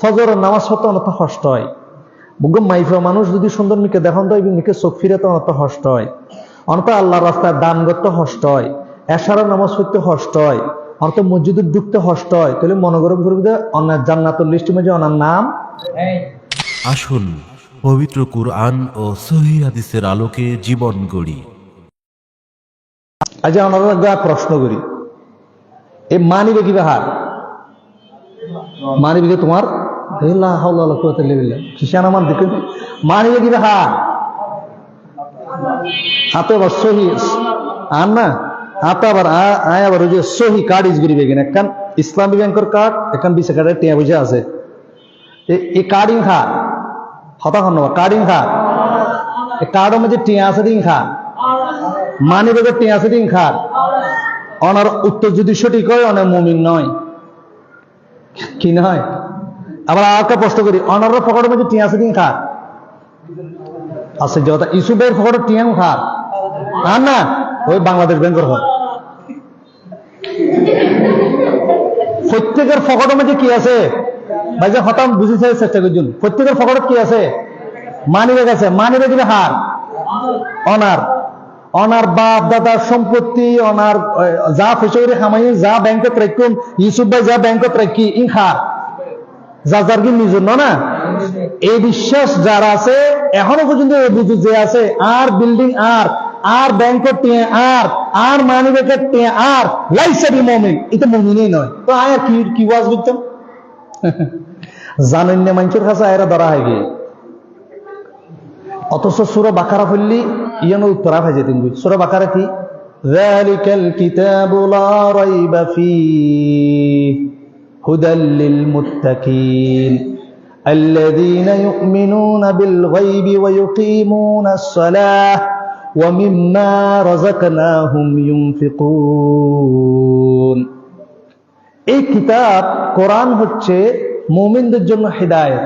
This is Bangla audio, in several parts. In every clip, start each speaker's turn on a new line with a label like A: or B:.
A: ফজরের নামাজ হতো অনত কষ্ট হয়। মাইফা মানুষ যদি সুন্দর মিকে দেখান তো মিকে চোখ ফিরে তো অনত কষ্ট হয়। অনত আল্লাহর রাস্তায় দান করতে কষ্ট হয়। এশারের নামাজ পড়তে কষ্ট হয়। অনত মসজিদে ঢুকতে কষ্ট হয়। তাহলে মনে করব অনার জান্নাতুল লিস্টের মধ্যে অনার নাম।
B: আসুন পবিত্র কুরআন ও সহি হাদিসের আলোকে জীবন গড়ি।
A: আজ আমরা প্রশ্ন করি এ মানিবে কিবা হার মানিবে কি তোমার? লেবিল্লা খ্রিস্টান আমার দেখে মানিবে কিবা হার হাতে আবার সহি আর না? হাতে আবার আয় আবার ওই যে সহি কার্ড ইজ করিবে কিনা একখান ইসলামী ব্যাংকের কার্ড একখান বিশা কার্ডের টিয়া বুঝে আছে। এই কার্ডিং খা হতাখন নবা কার্ডিং খা এই কার্ডের মধ্যে টিয়া আছে দিন খা মানি বেগের টিয়া আছে দিন খার অনার উত্তর যদি সঠিক হয় অনেক মুমিন নয়। কি নয়? আবার আর একটা প্রশ্ন করি অনার পকেটের মধ্যে টিয়া আছে দিন খার আছে যত ইসুবের পকেটের টিয়াম খার আর না, ওই বাংলাদেশ ব্যাংকের হয়। প্রত্যেকের পকেটের মধ্যে কি আছে? ভাই যে হতাম বুঝেছে, চেষ্টা করছেন। প্রত্যেকের পকেটে কি আছে? মানি ব্যাগ আছে মানি ব্যাগের হার। অনার। অনার বাপ, দাদার সম্পত্তি, অনার যা ফেসরি খামাই যা ব্যাংকত রাখুন ইউসুফ ভাই যা ব্যাংকত রাখি ইনখা যা যার কি নিজের না এই বিশ্বাস যার আছে এখনো পর্যন্ত এই বুঝু যে আছে আর বিল্ডিং আর আর ব্যাংকত টিয়ে আর আর মানি ব্যাগের টিয়ে আর লাইসাবি মমিন এটা মমিনই নয় তো আয়া কি কি ওয়াজ বুঝতাম জানেন না মানুষের কাছে আয়রা ধরা হয় গিয়ে অথচ সুরা বাকারা ফেললি ইয়ানো উত্তরা ভেজে দিন সুরা বাকারা কি ذلك الكتاب لا ريب فيه هدى للمتقين الذين يؤمنون بالغيب ويقيمون الصلاة ومما رزقناهم ينفقون এই কিতাব, কোরআন হচ্ছে মুমিনদের জন্য হৃদায়ত।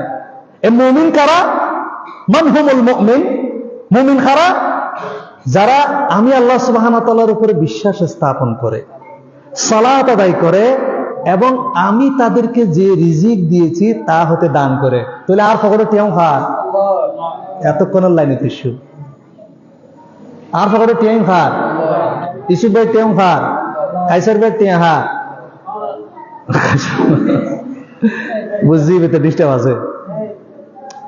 A: এ মুমিন কারা? মানহুমুল মুমিন? মুমিন কারা? যারা আমি আল্লাহ সুবাহ উপরে বিশ্বাস স্থাপন করে, সালাত আদায় করে এবং আমি তাদেরকে যে রিজিক দিয়েছি তা হতে দান করে। তাহলে আর ফকরে টিয়াম খা এতক্ষণের লাইনে তিসু আর ফকরে টিয়াম খা ইসু ভাই টিয়াম খা কাইসার ভাই টিয়া হা বুঝছি তো ডিস্টার্ব আছে।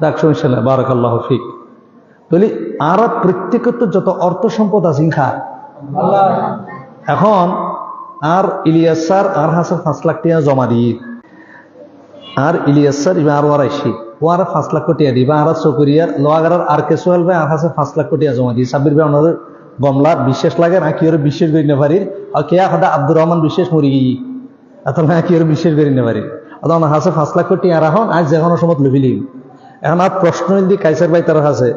A: ডাক সমস্যা নাই বারাকাল্লাহ ফিক। বলি আর প্রত্যেকের তো যত অর্থ সম্পদ আছে খা এখন আর ইলিয়াস স্যার আর হাসে পাঁচ লাখ টাকা জমা দিই আর ইলিয়াস স্যার এবার আরও আড়াইশি ও আর পাঁচ লাখ কোটি দিবা আর চকরিয়ার লোয়াগার আর কে সোহেল ভাই আর হাসে পাঁচ লাখ কোটি জমা দিই সাব্বির ভাই ওনাদের গমলার বিশেষ লাগে, না কি ওর বিশেষ করি না পারির আর কে হাদা আব্দুর রহমান বিশেষ মরি গিয়ে এত না কি ওর বিশেষ করি না পারি অত আমার হাসে পাঁচ লাখ কোটি আর এখন আজ যে কোনো সময় লুবিলি এখন আর প্রশ্ন যদি কাইসার ভাই তার কাছে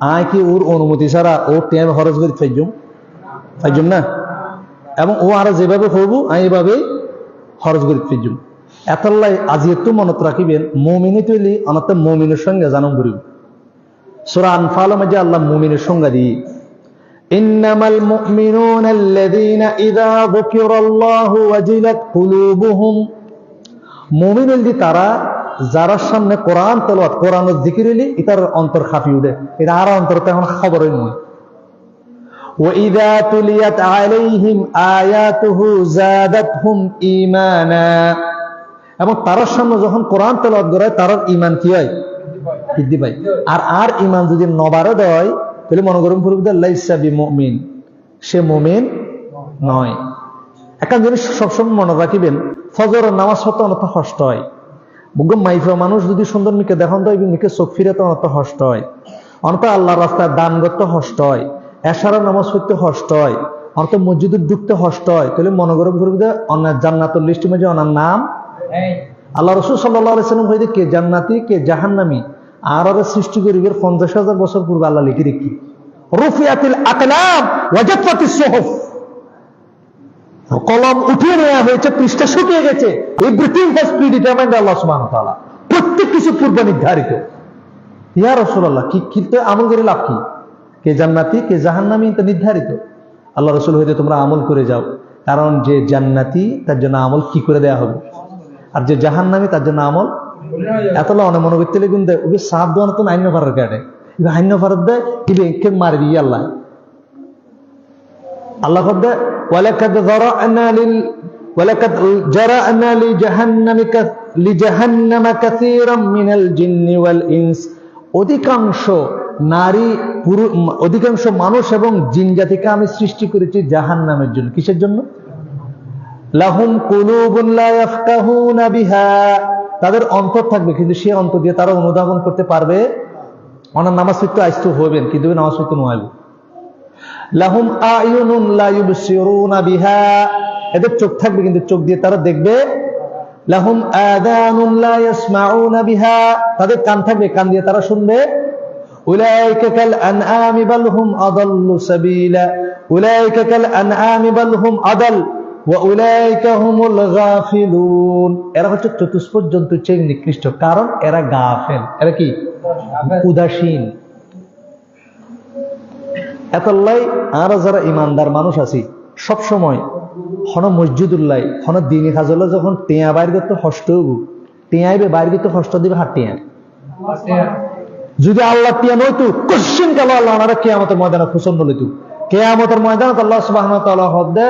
A: আয় কি ওর অনুমতি ছাড়া ও টেম খরচ করে ফাইজুম ফাইজুম না? এবং ও আর যেভাবে হবু আমি এভাবে খরচ করে ফাইজুম এতলাই আজি একটু মনত রাখিবেন মমিনি তৈলি অনাতে মমিনের সঙ্গে জানম করিব সুরা আনফাল মাঝে আল্লাহ মমিনের সংজ্ঞা দিই إنما المؤمنون الذين إذا ذكر الله وجلت قلوبهم মুমিন দি তারা যারা সামনে কোরআন তেলাওয়াত কোরআনের জিকির এলি এটার অন্তর খাপি উঠে এটা আর অন্তর তো এখন খবরই নয় وإذا تليت عليهم آياته زادتهم إيمانا এবং তার সামনে যখন কোরআন তেলাওয়াত করে তার ইমান কি হয় বৃদ্ধি পায় আর আর ইমান যদি নবারে দেয় তাহলে মনে করুন ফুরুবদাল্লাহি মুমিন সে মুমিন নয় একটা জিনিস সবসময় মনে রাখিবেন ফজরের নামাজ হতে অনত কষ্ট হয় বুগ্গ মাইফা মানুষ যদি সুন্দর মিকে দেখান তো মিকে চোখ ফিরে তো অনত কষ্ট হয় অনত আল্লাহর রাস্তায় দান করতে কষ্ট হয় এশারা নামাজ পড়তে কষ্ট হয় অনত মসজিদে ঢুকতে কষ্ট হয়, তাহলে মনে করে ফুরুবদা অনার জান্নাতুল লিস্টের মধ্যে অনার নাম আল্লাহ রসুল সাল্লাহ সাল্লাম হইতে কে জান্নাতি, কে জাহান্নামি? আর আর সৃষ্টি করিবের পঞ্চাশ হাজার বছর পূর্বে আল্লাহ লিখে রেখি রুফিয়াতিল আকলাম ওয়াজাফাতিস সুহুফ। কলম উঠিয়ে নেওয়া হয়েছে, পৃষ্ঠা শুকিয়ে গেছে। এভরিথিং হ্যাজ প্রিডিটারমাইন্ড আল্লাহ সুবহানাহু তাআলা। প্রত্যেক কিছু পূর্ব নির্ধারিত ইয়া রাসূলুল্লাহ, কি কিন্তু আমল করে লাভ কি? কে জান্নাতি, কে জাহান্নামী এটা নির্ধারিত। আল্লাহ রসুল হইতে তোমরা আমল করে যাও। কারণ যে জান্নাতি, তার জন্য আমল কি করে দেয়া হবে? আর যে জাহান্নামী, তার জন্য আমল এত অনেক মনে করতে কিন্তু ওকে সাপ দেওয়ানো তো আইন ফারার কাটে। এবার আইন ফারার দেয় কিন্তু একে মারি দিয়ে আল্লাহ? আল্লাহ ওয়াল ইনস। অধিকাংশ নারী, পুরুষ অধিকাংশ মানুষ এবং জিন জাতিকে আমি সৃষ্টি করেছি জাহান্নামের জন্য। কিসের জন্য? লাহুম তাদের অন্তর থাকবে, কিন্তু সে অন্তর দিয়ে তারা অনুধাবন করতে পারবে। ওনার নামাজ পড়তে আইস্তু হবেন, কিন্তু নামাজ পড়তে নোয়াইব লাহুম আয়ুনুন বিহা। এদের চোখ থাকবে, কিন্তু চোখ দিয়ে তারা দেখবে। লাহুম আদানুন বিহা। তাদের কান থাকবে, কান দিয়ে তারা শুনবে। বাল হুম আদাল্লু সাবিলা। উলাইকা কাল আনআমি বাল হুম আদাল ওয়া উলাইকা হুমুল গাফিলুন। এরা হচ্ছে জন্তু চেয়ে নিকৃষ্ট। কারণ এরা গাফেল। এরা কি? উদাসীন। আর যারা ইমানদার মানুষ আছি সব সময় হন মসজিদুল্লাহ, হন দিনী খাজলে যখন টেয়া বাইর করতে হস্ত টেয়াইবে বাইর করতে হষ্ট দিবে হাত টেয়া যদি আল্লাহ টিয়া নইতু কোশ্চিন কাল আল্লাহ ওনারা কেয়ামতের ময়দানে খুশন লইতু কেয়ামতের ময়দানত আল্লাহ সুবাহ হদ্দে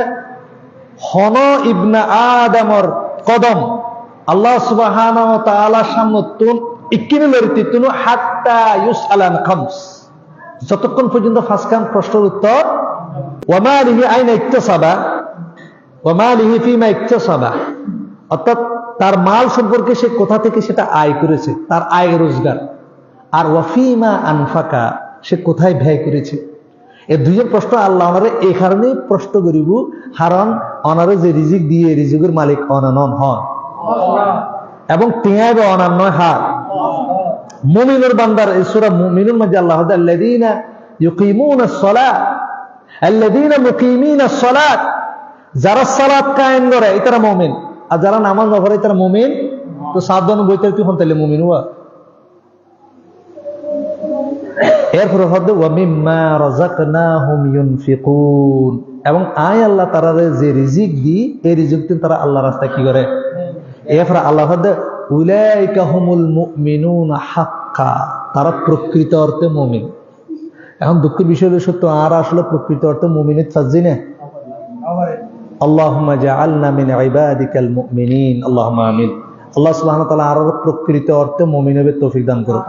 A: হন ইবনা আদমর কদম। আল্লাহ সুবাহ সামনে তুন, ইকিনে লড়িতে তুনু, হাত্তা ইউস আলান খামস। যতক্ষণ পর্যন্ত ফাঁসকান প্রশ্নের উত্তর ওয়ামালিহি আইনা ইকতাসাবা ওয়ামালিহি ফিমা ইকতাসাবা। অর্থাৎ তার মাল সম্পর্কে সে কোথা থেকে সেটা আয় করেছে? তার আয় রোজগার। আর ওয়াফিমা আনফাকা, সে কোথায় ব্যয় করেছে? এ দুইজন প্রশ্ন আল্লাহ অনারে এই কারণেই প্রশ্ন করিব কারণ অনারে যে রিজিক দিয়ে রিজিকের মালিক অনানন হন। এবং টিয়ায় বা অনান্য হার। মুমিনুর বান্দার সূরা মুমিনুর মধ্যে আল্লাহ আল্লাযীনা ইউকিমুনা সলাত আল্লাযীনা মুকিমিনা সলাত যারা সালাত কায়েম করে এটারা মুমিন। আর যারা নামাজ না পড়ে এটারা মুমিন। তো সাবধান বইতে তুই হন তাহলে মুমিন হুয়া। এরপরে ইউনফিকুন। এবং আয় আল্লাহ তারা যে রিজিক দি এই রিজিক দিন তারা আল্লাহ রাস্তায় কি করে? এরপরে আল্লাহ মুমিনুনা হাক্কা। তারা প্রকৃত অর্থে মুমিন। এখন দুঃখের বিষয় সত্য, আর আসলে প্রকৃত অর্থে মুমিনের চাচ্ছি না আল্লাহুম্মা আমিন। আল্লাহ সুবহানাহু ওয়া তাআলা আর প্রকৃত অর্থে মুমিন হবে তৌফিক দান করুন